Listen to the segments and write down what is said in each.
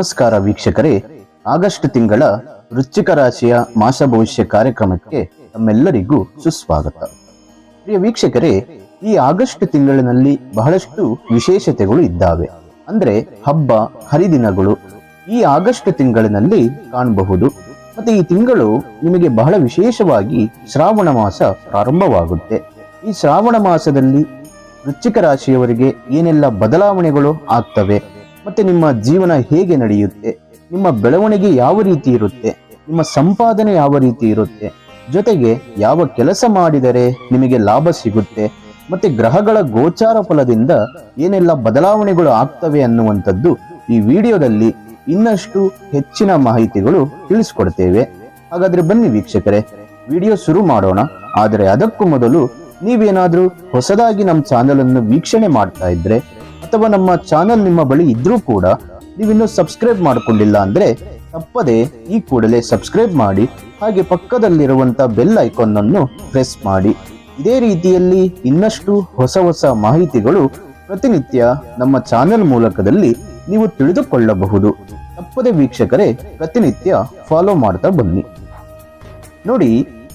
ನಮಸ್ಕಾರ ವೀಕ್ಷಕರೇ. ಆಗಸ್ಟ್ ತಿಂಗಳ ವೃಶ್ಚಿಕ ರಾಶಿಯ ಮಾಸ ಭವಿಷ್ಯ ಕಾರ್ಯಕ್ರಮಕ್ಕೆ ತಮ್ಮೆಲ್ಲರಿಗೂ ಸುಸ್ವಾಗತ. ಪ್ರಿಯ ವೀಕ್ಷಕರೇ, ಈ ಆಗಸ್ಟ್ ತಿಂಗಳಿನಲ್ಲಿ ಬಹಳಷ್ಟು ವಿಶೇಷತೆಗಳು ಇದ್ದಾವೆ. ಅಂದ್ರೆ ಹಬ್ಬ, ಹರಿದಿನಗಳು ಈ ಆಗಸ್ಟ್ ತಿಂಗಳಿನಲ್ಲಿ ಕಾಣಬಹುದು. ಮತ್ತೆ ಈ ತಿಂಗಳು ನಿಮಗೆ ಬಹಳ ವಿಶೇಷವಾಗಿ ಶ್ರಾವಣ ಮಾಸ ಪ್ರಾರಂಭವಾಗುತ್ತೆ. ಈ ಶ್ರಾವಣ ಮಾಸದಲ್ಲಿ ವೃಶ್ಚಿಕ ರಾಶಿಯವರಿಗೆ ಏನೆಲ್ಲ ಬದಲಾವಣೆಗಳು ಆಗ್ತವೆ? ಮತ್ತೆ ನಿಮ್ಮ ಜೀವನ ಹೇಗೆ ನಡೆಯುತ್ತೆ? ನಿಮ್ಮ ಬೆಳವಣಿಗೆ ಯಾವ ರೀತಿ ಇರುತ್ತೆ? ನಿಮ್ಮ ಸಂಪಾದನೆ ಯಾವ ರೀತಿ ಇರುತ್ತೆ? ಜೊತೆಗೆ ಯಾವ ಕೆಲಸ ಮಾಡಿದರೆ ನಿಮಗೆ ಲಾಭ ಸಿಗುತ್ತೆ? ಮತ್ತೆ ಗ್ರಹಗಳ ಗೋಚಾರ ಫಲದಿಂದ ಏನೆಲ್ಲ ಬದಲಾವಣೆಗಳು ಆಗ್ತವೆ ಅನ್ನುವಂಥದ್ದು ಈ ವಿಡಿಯೋದಲ್ಲಿ ಇನ್ನಷ್ಟು ಹೆಚ್ಚಿನ ಮಾಹಿತಿಗಳು ತಿಳಿಸ್ಕೊಡ್ತೇವೆ. ಹಾಗಾದ್ರೆ ಬನ್ನಿ ವೀಕ್ಷಕರೇ, ವಿಡಿಯೋ ಶುರು ಮಾಡೋಣ. ಆದರೆ ಅದಕ್ಕೂ ಮೊದಲು ನೀವೇನಾದರೂ ಹೊಸದಾಗಿ ನಮ್ಮ ಚಾನೆಲ್ ಅನ್ನು ವೀಕ್ಷಣೆ ಮಾಡ್ತಾ ಇದ್ರೆ ಅಥವಾ ನಮ್ಮ ಚಾನಲ್ ನಿಮ್ಮ ಬಳಿ ಇದ್ರೂ ಕೂಡ ನೀವಿನ್ನೂ ಸಬ್ಸ್ಕ್ರೈಬ್ ಮಾಡಿಕೊಂಡಿಲ್ಲ ಅಂದ್ರೆ ತಪ್ಪದೆ ಈ ಕೂಡಲೇ ಸಬ್ಸ್ಕ್ರೈಬ್ ಮಾಡಿ ಹಾಗೆ ಪಕ್ಕದಲ್ಲಿರುವಂಥ ಬೆಲ್ ಐಕಾನ್ ಅನ್ನು ಪ್ರೆಸ್ ಮಾಡಿ. ಇದೇ ರೀತಿಯಲ್ಲಿ ಇನ್ನಷ್ಟು ಹೊಸ ಹೊಸ ಮಾಹಿತಿಗಳು ಪ್ರತಿನಿತ್ಯ ನಮ್ಮ ಚಾನೆಲ್ ಮೂಲಕದಲ್ಲಿ ನೀವು ತಿಳಿದುಕೊಳ್ಳಬಹುದು. ತಪ್ಪದೆ ವೀಕ್ಷಕರೇ, ಪ್ರತಿನಿತ್ಯ ಫಾಲೋ ಮಾಡ್ತಾ ಬನ್ನಿ. ನೋಡಿ,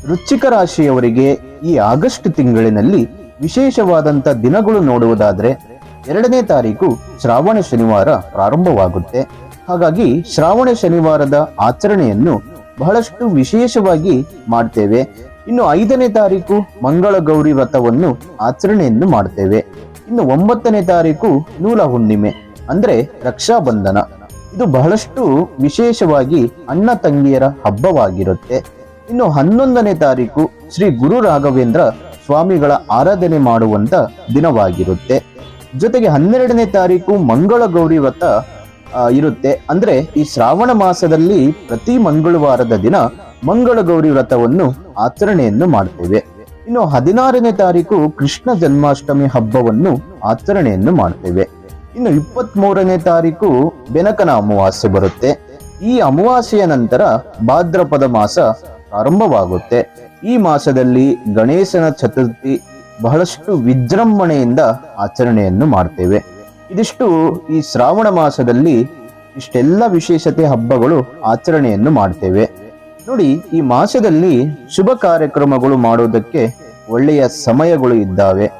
ವೃಶ್ಚಿಕ ರಾಶಿಯವರಿಗೆ ಈ ಆಗಸ್ಟ್ ತಿಂಗಳಿನಲ್ಲಿ ವಿಶೇಷವಾದಂತ ದಿನಗಳು ನೋಡುವುದಾದ್ರೆ ಎರಡನೇ ತಾರೀಕು ಶ್ರಾವಣ ಶನಿವಾರ ಪ್ರಾರಂಭವಾಗುತ್ತೆ. ಹಾಗಾಗಿ ಶ್ರಾವಣ ಶನಿವಾರದ ಆಚರಣೆಯನ್ನು ಬಹಳಷ್ಟು ವಿಶೇಷವಾಗಿ ಮಾಡ್ತೇವೆ. ಇನ್ನು ಐದನೇ ತಾರೀಕು ಮಂಗಳ ಗೌರಿ ವ್ರತವನ್ನು ಆಚರಣೆಯನ್ನು ಮಾಡ್ತೇವೆ. ಇನ್ನು ಒಂಬತ್ತನೇ ತಾರೀಕು ನೂಲ ಹುಣ್ಣಿಮೆ, ಅಂದ್ರೆ ರಕ್ಷಾಬಂಧನ. ಇದು ಬಹಳಷ್ಟು ವಿಶೇಷವಾಗಿ ಅಣ್ಣ ತಂಗಿಯರ ಹಬ್ಬವಾಗಿರುತ್ತೆ. ಇನ್ನು ಹನ್ನೊಂದನೇ ತಾರೀಕು ಶ್ರೀ ಗುರು ರಾಘವೇಂದ್ರ ಸ್ವಾಮಿಗಳ ಆರಾಧನೆ ಮಾಡುವಂತ ದಿನವಾಗಿರುತ್ತೆ. ಜೊತೆಗೆ ಹನ್ನೆರಡನೇ ತಾರೀಕು ಮಂಗಳ ಗೌರಿ ವ್ರತ ಇರುತ್ತೆ. ಅಂದ್ರೆ ಈ ಶ್ರಾವಣ ಮಾಸದಲ್ಲಿ ಪ್ರತಿ ಮಂಗಳವಾರದ ದಿನ ಮಂಗಳ ಗೌರಿ ವ್ರತವನ್ನು ಆಚರಣೆಯನ್ನು ಮಾಡ್ತೇವೆ. ಇನ್ನು ಹದಿನಾರನೇ ತಾರೀಕು ಕೃಷ್ಣ ಜನ್ಮಾಷ್ಟಮಿ ಹಬ್ಬವನ್ನು ಆಚರಣೆಯನ್ನು ಮಾಡ್ತೇವೆ. ಇನ್ನು ಇಪ್ಪತ್ತ್ ಮೂರನೇ ತಾರೀಕು ಬೆನಕನ ಅಮಾವಾಸ್ಯೆ ಬರುತ್ತೆ. ಈ ಅಮಾವಾಸ್ಯೆಯ ನಂತರ ಭಾದ್ರಪದ ಮಾಸ ಪ್ರಾರಂಭವಾಗುತ್ತೆ. ಈ ಮಾಸದಲ್ಲಿ ಗಣೇಶನ ಚತುರ್ಥಿ ಬಹಳಷ್ಟು ವಿಜೃಂಭಣೆಯಿಂದ ಆಚರಣೆಯನ್ನು ಮಾಡ್ತೇವೆ. ಇದಿಷ್ಟು ಈ ಶ್ರಾವಣ ಮಾಸದಲ್ಲಿ ಇಷ್ಟೆಲ್ಲ ವಿಶೇಷತೆ ಹಬ್ಬಗಳು ಆಚರಣೆಯನ್ನು ಮಾಡ್ತೇವೆ. ನೋಡಿ, ಈ ಮಾಸದಲ್ಲಿ ಶುಭ ಕಾರ್ಯಕ್ರಮಗಳು ಮಾಡೋದಕ್ಕೆ ಒಳ್ಳೆಯ ಸಮಯಗಳು ಇದ್ದಾವೆ.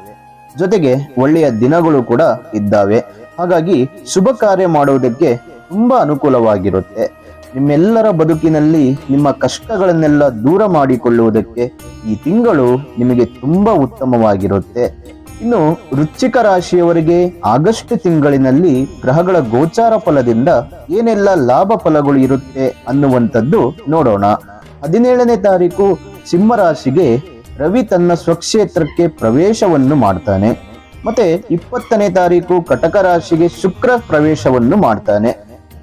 ಜೊತೆಗೆ ಒಳ್ಳೆಯ ದಿನಗಳು ಕೂಡ ಇದ್ದಾವೆ. ಹಾಗಾಗಿ ಶುಭ ಕಾರ್ಯ ಮಾಡುವುದಕ್ಕೆ ತುಂಬಾ ಅನುಕೂಲವಾಗಿರುತ್ತೆ. ನಿಮ್ಮೆಲ್ಲರ ಬದುಕಿನಲ್ಲಿ ನಿಮ್ಮ ಕಷ್ಟಗಳನ್ನೆಲ್ಲ ದೂರ ಮಾಡಿಕೊಳ್ಳುವುದಕ್ಕೆ ಈ ತಿಂಗಳು ನಿಮಗೆ ತುಂಬಾ ಉತ್ತಮವಾಗಿರುತ್ತೆ. ಇನ್ನು ವೃಶ್ಚಿಕ ರಾಶಿಯವರಿಗೆ ಆಗಸ್ಟ್ ತಿಂಗಳಿನಲ್ಲಿ ಗ್ರಹಗಳ ಗೋಚಾರ ಫಲದಿಂದ ಏನೆಲ್ಲ ಲಾಭ ಫಲಗಳು ಇರುತ್ತೆ ಅನ್ನುವಂಥದ್ದು ನೋಡೋಣ. ಹದಿನೇಳನೇ ತಾರೀಕು ಸಿಂಹರಾಶಿಗೆ ರವಿ ತನ್ನ ಸ್ವಕ್ಷೇತ್ರಕ್ಕೆ ಪ್ರವೇಶವನ್ನು ಮಾಡ್ತಾನೆ. ಮತ್ತೆ ಇಪ್ಪತ್ತನೇ ತಾರೀಕು ಕಟಕ ರಾಶಿಗೆ ಶುಕ್ರ ಪ್ರವೇಶವನ್ನು ಮಾಡ್ತಾನೆ.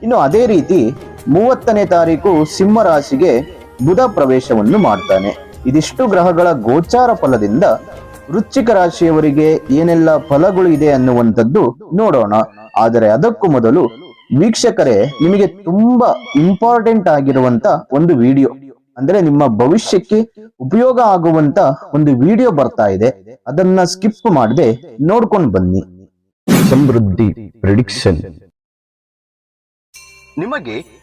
ಇನ್ನು ಅದೇ ರೀತಿ ಮೂವತ್ತನೇ ತಾರೀಕು ಸಿಂಹ ರಾಶಿಗೆ ಬುಧ ಪ್ರವೇಶವನ್ನು ಮಾಡ್ತಾನೆ. ಇದಿಷ್ಟು ಗ್ರಹಗಳ ಗೋಚಾರ ಫಲದಿಂದ ವೃಶ್ಚಿಕ ರಾಶಿಯವರಿಗೆ ಏನೆಲ್ಲ ಫಲಗಳು ಇದೆ ಅನ್ನುವಂಥದ್ದು ನೋಡೋಣ. ಆದರೆ ಅದಕ್ಕೂ ಮೊದಲು ವೀಕ್ಷಕರೇ ನಿಮಗೆ ತುಂಬಾ ಇಂಪಾರ್ಟೆಂಟ್ ಆಗಿರುವಂತ ಒಂದು ವಿಡಿಯೋ. ಅಂದ್ರೆ ನಿಮ್ಮ ಭವಿಷ್ಯಕ್ಕೆ ಉಪಯೋಗ ಆಗುವಂತ ಒಂದು ವಿಡಿಯೋ ಬರ್ತಾ ಇದೆ. ಅದನ್ನ ಸ್ಕಿಪ್ ಮಾಡದೆ ನೋಡ್ಕೊಂಡು ಬನ್ನಿ. ಸಮೃದ್ಧಿ ಪ್ರಿಡಿಕ್ಷನ್. ನಿಮಗೆ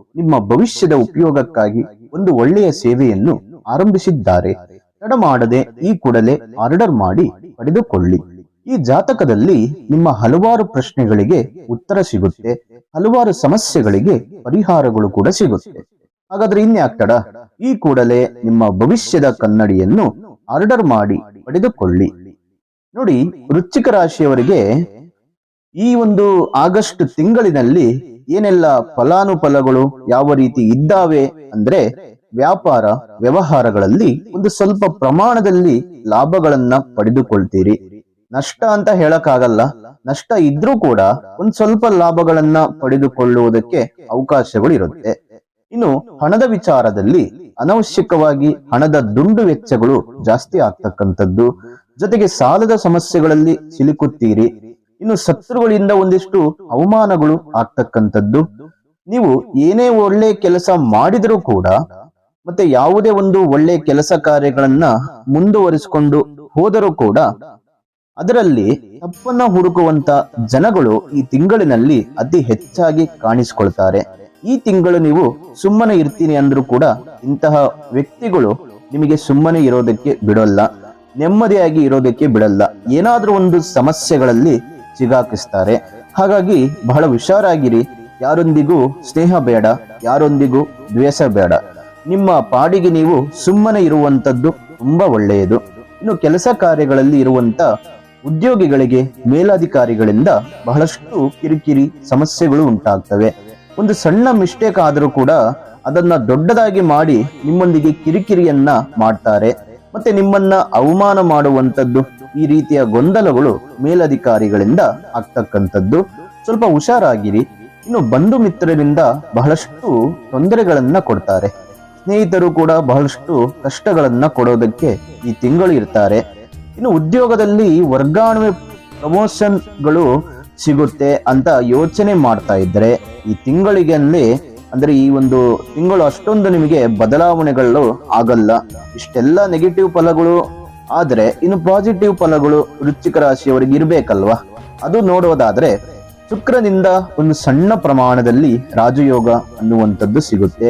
ನಿಮ್ಮ ಭವಿಷ್ಯದ ಉಪಯೋಗಕ್ಕಾಗಿ ಒಂದು ಒಳ್ಳೆಯ ಸೇವೆಯನ್ನು ಆರಂಭಿಸಿದ್ದಾರೆ. ತಡಮಾಡದೆ ಈ ಕೂಡಲೇ ಆರ್ಡರ್ ಮಾಡಿ ಪಡೆದುಕೊಳ್ಳಿ. ಈ ಜಾತಕದಲ್ಲಿ ನಿಮ್ಮ ಹಲವಾರು ಪ್ರಶ್ನೆಗಳಿಗೆ ಉತ್ತರ ಸಿಗುತ್ತೆ. ಹಲವಾರು ಸಮಸ್ಯೆಗಳಿಗೆ ಪರಿಹಾರಗಳು ಕೂಡ ಸಿಗುತ್ತೆ. ಹಾಗಾದ್ರೆ ಇನ್ಯಾಕ್ತಡ? ಈ ಕೂಡಲೇ ನಿಮ್ಮ ಭವಿಷ್ಯದ ಕನ್ನಡಿಯನ್ನು ಆರ್ಡರ್ ಮಾಡಿ ಪಡೆದುಕೊಳ್ಳಿ. ನೋಡಿ, ವೃಶ್ಚಿಕ ರಾಶಿಯವರಿಗೆ ಈ ಒಂದು ಆಗಸ್ಟ್ ತಿಂಗಳಿನಲ್ಲಿ ಏನೆಲ್ಲ ಫಲಾನುಫಲಗಳು ಯಾವ ರೀತಿ ಇದ್ದಾವೆ ಅಂದ್ರೆ ವ್ಯಾಪಾರ ವ್ಯವಹಾರಗಳಲ್ಲಿ ಒಂದು ಸ್ವಲ್ಪ ಪ್ರಮಾಣದಲ್ಲಿ ಲಾಭಗಳನ್ನ ಪಡೆದುಕೊಳ್ತೀರಿ. ನಷ್ಟ ಅಂತ ಹೇಳಕ್ಕಾಗಲ್ಲ. ನಷ್ಟ ಇದ್ರೂ ಕೂಡ ಒಂದ್ ಸ್ವಲ್ಪ ಲಾಭಗಳನ್ನ ಪಡೆದುಕೊಳ್ಳುವುದಕ್ಕೆ ಅವಕಾಶಗಳು ಇರುತ್ತೆ ಇನ್ನು ಹಣದ ವಿಚಾರದಲ್ಲಿ ಅನವಶ್ಯಕವಾಗಿ ಹಣದ ದುಂಡು ವೆಚ್ಚಗಳು ಜಾಸ್ತಿ ಆಗ್ತಕ್ಕಂಥದ್ದು. ಜೊತೆಗೆ ಸಾಲದ ಸಮಸ್ಯೆಗಳಲ್ಲಿ ಸಿಲುಕುತ್ತೀರಿ. ಇನ್ನು ಶತ್ರುಗಳಿಂದ ಒಂದಿಷ್ಟು ಅವಮಾನಗಳು ಆಗ್ತಕ್ಕಂಥದ್ದು. ನೀವು ಏನೇ ಒಳ್ಳೆ ಕೆಲಸ ಮಾಡಿದರೂ ಕೂಡ ಮತ್ತೆ ಯಾವುದೇ ಒಂದು ಒಳ್ಳೆ ಕೆಲಸ ಕಾರ್ಯಗಳನ್ನ ಮುಂದುವರಿಸಿಕೊಂಡು ಹೋದರೂ ಕೂಡ ಅದರಲ್ಲಿ ತಪ್ಪನ್ನ ಹುಡುಕುವಂತ ಜನಗಳು ಈ ತಿಂಗಳಿನಲ್ಲಿ ಅತಿ ಹೆಚ್ಚಾಗಿ ಕಾಣಿಸಿಕೊಳ್ತಾರೆ. ಈ ತಿಂಗಳು ನೀವು ಸುಮ್ಮನೆ ಇರ್ತೀನಿ ಅಂದ್ರೂ ಕೂಡ ಇಂತಹ ವ್ಯಕ್ತಿಗಳು ನಿಮಗೆ ಸುಮ್ಮನೆ ಇರೋದಕ್ಕೆ ಬಿಡೋಲ್ಲ. ನೆಮ್ಮದಿಯಾಗಿ ಇರೋದಕ್ಕೆ ಬಿಡಲ್ಲ. ಏನಾದ್ರೂ ಒಂದು ಸಮಸ್ಯೆಗಳಲ್ಲಿ ಸಿಗಾಕಿಸ್ತಾರೆ. ಹಾಗಾಗಿ ಬಹಳ ಹುಷಾರಾಗಿರಿ. ಯಾರೊಂದಿಗೂ ಸ್ನೇಹ ಬೇಡ, ಯಾರೊಂದಿಗೂ ದ್ವೇಷ ಬೇಡ. ನಿಮ್ಮ ಪಾಡಿಗೆ ನೀವು ಸುಮ್ಮನೆ ಇರುವಂತದ್ದು ತುಂಬಾ ಒಳ್ಳೆಯದು. ಇನ್ನು ಕೆಲಸ ಕಾರ್ಯಗಳಲ್ಲಿ ಇರುವಂತ ಉದ್ಯೋಗಿಗಳಿಗೆ, ಮೇಲಾಧಿಕಾರಿಗಳಿಂದ ಬಹಳಷ್ಟು ಕಿರಿಕಿರಿ ಸಮಸ್ಯೆಗಳು ಉಂಟಾಗ್ತವೆ. ಒಂದು ಸಣ್ಣ ಮಿಸ್ಟೇಕ್ ಆದರೂ ಕೂಡ ಅದನ್ನ ದೊಡ್ಡದಾಗಿ ಮಾಡಿ ನಿಮ್ಮೊಂದಿಗೆ ಕಿರಿಕಿರಿಯನ್ನ ಮಾಡ್ತಾರೆ. ಮತ್ತೆ ನಿಮ್ಮನ್ನ ಅವಮಾನ ಮಾಡುವಂತದ್ದು ಈ ರೀತಿಯ ಗೊಂದಲಗಳು ಮೇಲಧಿಕಾರಿಗಳಿಂದ ಆಗ್ತಕ್ಕಂಥದ್ದು. ಸ್ವಲ್ಪ ಹುಷಾರಾಗಿರಿ. ಇನ್ನು ಬಂಧು ಮಿತ್ರರಿಂದ ಬಹಳಷ್ಟು ತೊಂದರೆಗಳನ್ನ ಕೊಡ್ತಾರೆ. ಸ್ನೇಹಿತರು ಕೂಡ ಬಹಳಷ್ಟು ಕಷ್ಟಗಳನ್ನ ಕೊಡೋದಕ್ಕೆ ಈ ತಿಂಗಳು ಇರ್ತಾರೆ. ಇನ್ನು ಉದ್ಯೋಗದಲ್ಲಿ ವರ್ಗಾವಣೆ ಪ್ರಮೋಷನ್ಗಳು ಸಿಗುತ್ತೆ ಅಂತ ಯೋಚನೆ ಮಾಡ್ತಾ ಇದ್ರೆ ಈ ತಿಂಗಳಿಗೆ ಅಂದ್ರೆ ಈ ಒಂದು ತಿಂಗಳು ಅಷ್ಟೊಂದು ನಿಮಗೆ ಬದಲಾವಣೆಗಳು ಆಗಲ್ಲ. ಇಷ್ಟೆಲ್ಲ ನೆಗೆಟಿವ್ ಫಲಗಳು ಆದ್ರೆ ಇನ್ನು ಪಾಸಿಟಿವ್ ಫಲಗಳು ವೃಶ್ಚಿಕ ರಾಶಿಯವರಿಗೆ ಇರಬೇಕಲ್ವಾ? ಅದು ನೋಡೋದಾದ್ರೆ ಶುಕ್ರನಿಂದ ಒಂದು ಸಣ್ಣ ಪ್ರಮಾಣದಲ್ಲಿ ರಾಜಯೋಗ ಅನ್ನುವಂಥದ್ದು ಸಿಗುತ್ತೆ.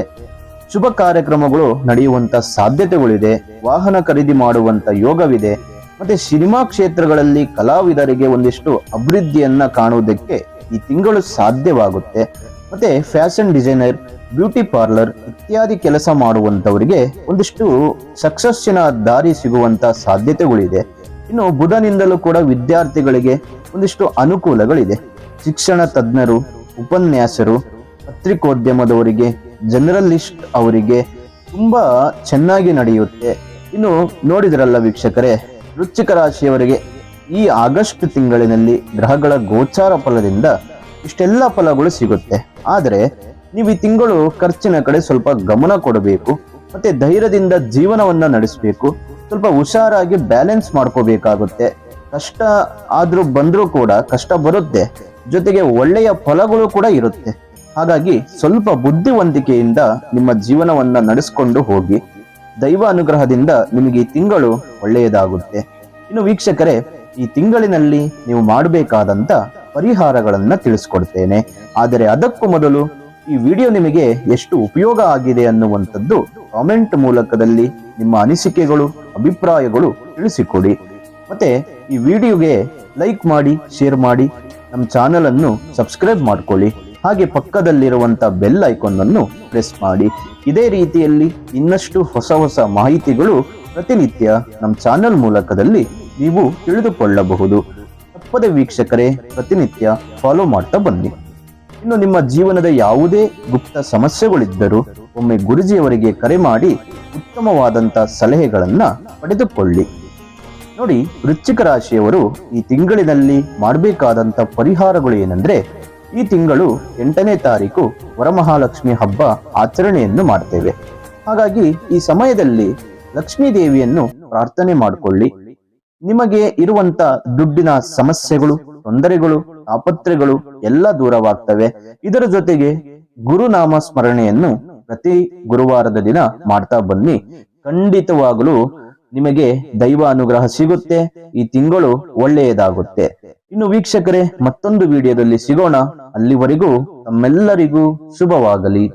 ಶುಭ ಕಾರ್ಯಕ್ರಮಗಳು ನಡೆಯುವಂತ ಸಾಧ್ಯತೆಗಳಿದೆ. ವಾಹನ ಖರೀದಿ ಮಾಡುವಂತ ಯೋಗವಿದೆ. ಮತ್ತೆ ಸಿನಿಮಾ ಕ್ಷೇತ್ರಗಳಲ್ಲಿ ಕಲಾವಿದರಿಗೆ ಒಂದಿಷ್ಟು ಅಭಿವೃದ್ಧಿಯನ್ನ ಕಾಣುವುದಕ್ಕೆ ಈ ತಿಂಗಳು ಸಾಧ್ಯವಾಗುತ್ತೆ. ಮತ್ತೆ ಫ್ಯಾಷನ್ ಡಿಸೈನರ್, ಬ್ಯೂಟಿ ಪಾರ್ಲರ್ ಇತ್ಯಾದಿ ಕೆಲಸ ಮಾಡುವಂತವರಿಗೆ ಒಂದಿಷ್ಟು ಸಕ್ಸಸ್ಸಿನ ದಾರಿ ಸಿಗುವಂತ ಸಾಧ್ಯತೆಗಳಿದೆ. ಇನ್ನು ಬುಧನಿಂದಲೂ ಕೂಡ ವಿದ್ಯಾರ್ಥಿಗಳಿಗೆ ಒಂದಿಷ್ಟು ಅನುಕೂಲಗಳಿದೆ. ಶಿಕ್ಷಣ ತಜ್ಞರು, ಉಪನ್ಯಾಸರು, ಪತ್ರಿಕೋದ್ಯಮದವರಿಗೆ ಜನರಲಿಸ್ಟ್ ಅವರಿಗೆ ತುಂಬಾ ಚೆನ್ನಾಗಿ ನಡೆಯುತ್ತೆ. ಇನ್ನು ನೋಡಿದ್ರಲ್ಲ ವೀಕ್ಷಕರೇ, ವೃಶ್ಚಿಕ ರಾಶಿಯವರಿಗೆ ಈ ಆಗಸ್ಟ್ ತಿಂಗಳಿನಲ್ಲಿ ಗ್ರಹಗಳ ಗೋಚಾರ ಫಲದಿಂದ ಇಷ್ಟೆಲ್ಲ ಫಲಗಳು ಸಿಗುತ್ತೆ. ಆದರೆ, ನೀವು ಈ ತಿಂಗಳು ಖರ್ಚಿನ ಕಡೆ ಸ್ವಲ್ಪ ಗಮನ ಕೊಡಬೇಕು, ಮತ್ತೆ ಧೈರ್ಯದಿಂದ ಜೀವನವನ್ನ ನಡೆಸಬೇಕು, ಸ್ವಲ್ಪ ಹುಷಾರಾಗಿ ಬ್ಯಾಲೆನ್ಸ್ ಮಾಡ್ಕೋಬೇಕಾಗುತ್ತೆ. ಕಷ್ಟ ಆದ್ರೂ ಬಂದ್ರೂ ಕೂಡ ಕಷ್ಟ ಬರುತ್ತೆ. ಜೊತೆಗೆ ಒಳ್ಳೆಯ ಫಲಗಳು ಕೂಡ ಇರುತ್ತೆ. ಹಾಗಾಗಿ ಸ್ವಲ್ಪ ಬುದ್ಧಿವಂತಿಕೆಯಿಂದ ನಿಮ್ಮ ಜೀವನವನ್ನ ನಡೆಸಿಕೊಂಡು ಹೋಗಿ, ದೈವ ಅನುಗ್ರಹದಿಂದ ನಿಮಗೆ ಈ ತಿಂಗಳು ಒಳ್ಳೆಯದಾಗುತ್ತೆ. ಇನ್ನು ವೀಕ್ಷಕರೇ ಈ ತಿಂಗಳಿನಲ್ಲಿ ನೀವು ಮಾಡಬೇಕಾದಂತ ಪರಿಹಾರಗಳನ್ನು ತಿಳಿಸ್ಕೊಡ್ತೇನೆ. ಆದರೆ ಅದಕ್ಕೂ ಮೊದಲು ಈ ವಿಡಿಯೋ ನಿಮಗೆ ಎಷ್ಟು ಉಪಯೋಗ ಆಗಿದೆ ಅನ್ನುವಂಥದ್ದು ಕಾಮೆಂಟ್ ಮೂಲಕದಲ್ಲಿ ನಿಮ್ಮ ಅನಿಸಿಕೆಗಳು, ಅಭಿಪ್ರಾಯಗಳು ತಿಳಿಸಿಕೊಡಿ. ಮತ್ತೆ ಈ ವಿಡಿಯೋಗೆ ಲೈಕ್ ಮಾಡಿ, ಶೇರ್ ಮಾಡಿ, ನಮ್ಮ ಚಾನೆಲ್ ಅನ್ನು ಸಬ್ಸ್ಕ್ರೈಬ್ ಮಾಡ್ಕೊಳ್ಳಿ. ಹಾಗೆ ಪಕ್ಕದಲ್ಲಿರುವಂತ ಬೆಲ್ ಐಕಾನ್ ಅನ್ನು ಪ್ರೆಸ್ ಮಾಡಿ. ಇದೇ ರೀತಿಯಲ್ಲಿ ಇನ್ನಷ್ಟು ಹೊಸ ಹೊಸ ಮಾಹಿತಿಗಳು ಪ್ರತಿನಿತ್ಯ ನಮ್ಮ ಚಾನೆಲ್ ಮೂಲಕದಲ್ಲಿ ನೀವು ತಿಳಿದುಕೊಳ್ಳಬಹುದು. ತಪ್ಪದೆ ವೀಕ್ಷಕರೇ, ಪ್ರತಿನಿತ್ಯ ಫಾಲೋ ಮಾಡ್ತಾ ಬನ್ನಿ. ಇನ್ನು ನಿಮ್ಮ ಜೀವನದ ಯಾವುದೇ ಗುಪ್ತ ಸಮಸ್ಯೆಗಳಿದ್ದರೂ ಒಮ್ಮೆ ಗುರುಜಿಯವರಿಗೆ ಕರೆ ಮಾಡಿ ಉತ್ತಮವಾದಂತಹ ಸಲಹೆಗಳನ್ನ ಪಡೆದುಕೊಳ್ಳಿ. ನೋಡಿ, ವೃಶ್ಚಿಕ ರಾಶಿಯವರು ಈ ತಿಂಗಳಿನಲ್ಲಿ ಮಾಡಬೇಕಾದಂತ ಪರಿಹಾರಗಳು ಏನಂದ್ರೆ, ಈ ತಿಂಗಳು ಎಂಟನೇ ತಾರೀಕು ವರಮಹಾಲಕ್ಷ್ಮಿ ಹಬ್ಬ ಆಚರಣೆಯನ್ನು ಮಾಡ್ತೇವೆ. ಹಾಗಾಗಿ ಈ ಸಮಯದಲ್ಲಿ ಲಕ್ಷ್ಮೀ ದೇವಿಯನ್ನು ಪ್ರಾರ್ಥನೆ ಮಾಡಿಕೊಳ್ಳಿ. ನಿಮಗೆ ಇರುವಂತ ದುಡ್ಡಿನ ಸಮಸ್ಯೆಗಳು, ತೊಂದರೆಗಳು ತಾಪತ್ರೆಗಳು ಎಲ್ಲ ದೂರವಾಗ್ತವೆ. ಇದರ ಜೊತೆಗೆ ಗುರುನಾಮ ಸ್ಮರಣೆಯನ್ನು ಪ್ರತಿ ಗುರುವಾರದ ದಿನ ಮಾಡ್ತಾ ಬನ್ನಿ. ಖಂಡಿತವಾಗಲೂ ನಿಮಗೆ ದೈವ ಅನುಗ್ರಹ ಸಿಗುತ್ತೆ. ಈ ತಿಂಗಳು ಒಳ್ಳೆಯದಾಗುತ್ತೆ. ಇನ್ನು ವೀಕ್ಷಕರೇ, ಮತ್ತೊಂದು ವಿಡಿಯೋದಲ್ಲಿ ಸಿಗೋಣ. ಅಲ್ಲಿವರೆಗೂ ತಮ್ಮೆಲ್ಲರಿಗೂ ಶುಭವಾಗಲಿ.